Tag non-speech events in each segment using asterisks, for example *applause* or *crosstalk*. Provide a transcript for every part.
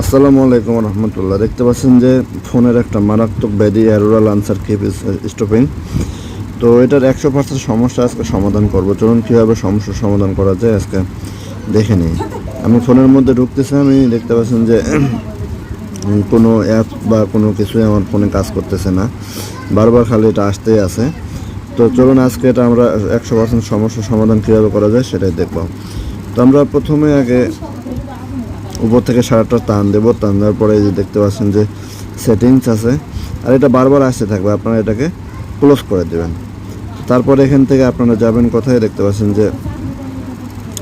আসসালামু আলাইকুম রহমতুল্লাহ। দেখতে পাচ্ছেন যে ফোনের একটা মারাত্মক ব্যাধি অ্যারোরাল আনসার কেপ স্টপিং তো এটার একশো পার্সেন্ট সমস্যা আজকে সমাধান করব। চলুন কীভাবে সমস্যার সমাধান করা যায় আজকে দেখে নিই। আমি ফোনের মধ্যে ঢুকতেছি, আমি দেখতে পাচ্ছেন যে *clears throat* কোনো অ্যাপ বা কোনো কিছুই আমার ফোনে কাজ করতেছে না। বারবার খালি এটা আসতেই আছে। তো চলুন আজকে এটা আমরা একশো পার্সেন্ট সমস্যার সমাধান কীভাবে করা যায় সেটাই দেখব। তো আমরা প্রথমে আগে উপর থেকে সারাটা টান দেবো, টান দেওয়ার পরে যে দেখতে পাচ্ছেন যে সেটিংস আছে, আর এটা বারবার আসতে থাকবে, আপনারা এটাকে ক্লোজ করে দেবেন। তারপরে এখান থেকে আপনারা যাবেন কোথায়, দেখতে পাচ্ছেন যে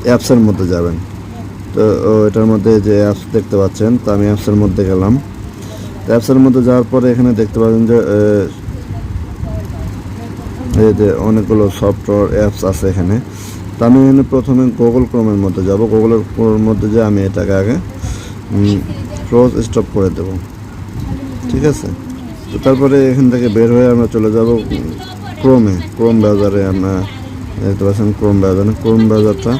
অ্যাপসের মধ্যে যাবেন। তো এটার মধ্যে যে অ্যাপস দেখতে পাচ্ছেন, তো আমি অ্যাপসের মধ্যে গেলাম। তো অ্যাপসের মধ্যে যাওয়ার পরে এখানে দেখতে পাচ্ছেন যে এই যে অনেকগুলো সফটওয়্যার অ্যাপস আছে এখানে। তো আমি এখানে প্রথমে গুগল ক্রোমের মধ্যে যাব। গুগল ক্রোমের মধ্যে যে আমি এটাকে আগে ক্লোজ স্টপ করে দেব। ঠিক আছে? তো তারপরে এখান থেকে বের হয়ে আমরা চলে যাব ক্রোমে। ক্রোম ব্রাউজারে আমরা দেখতে পাচ্ছেন ক্রোম ব্রাউজারে ক্রোম ব্রাউজারটা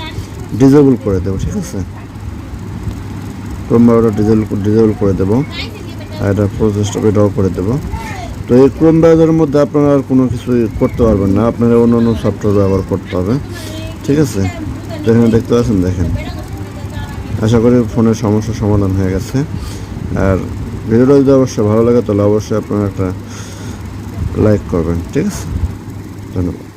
ডিজেবল করে দেবো, ঠিক আছে? ক্রোম ব্রাউজার ডিজেবল ডিজেবল করে দেবো। আর এটা স্টপ, এটাও করে দেবো। তো এই ক্রোম ব্রাউজারের মধ্যে আপনারা আর কোনো কিছু করতে পারবেন না। আপনারা অন্য অন্য সফটওয়্যার ব্যবহার করতে হবে। ঠিক আছে? তো এখানে দেখতে পাচ্ছেন, দেখেন। আশা করি ফোনের সমস্যা সমাধান হয়ে গেছে। আর ভিডিওটা যদি অবশ্যই ভালো লাগে, তাহলে অবশ্যই আপনারা একটা লাইক করবেন, ঠিক আছে? ধন্যবাদ।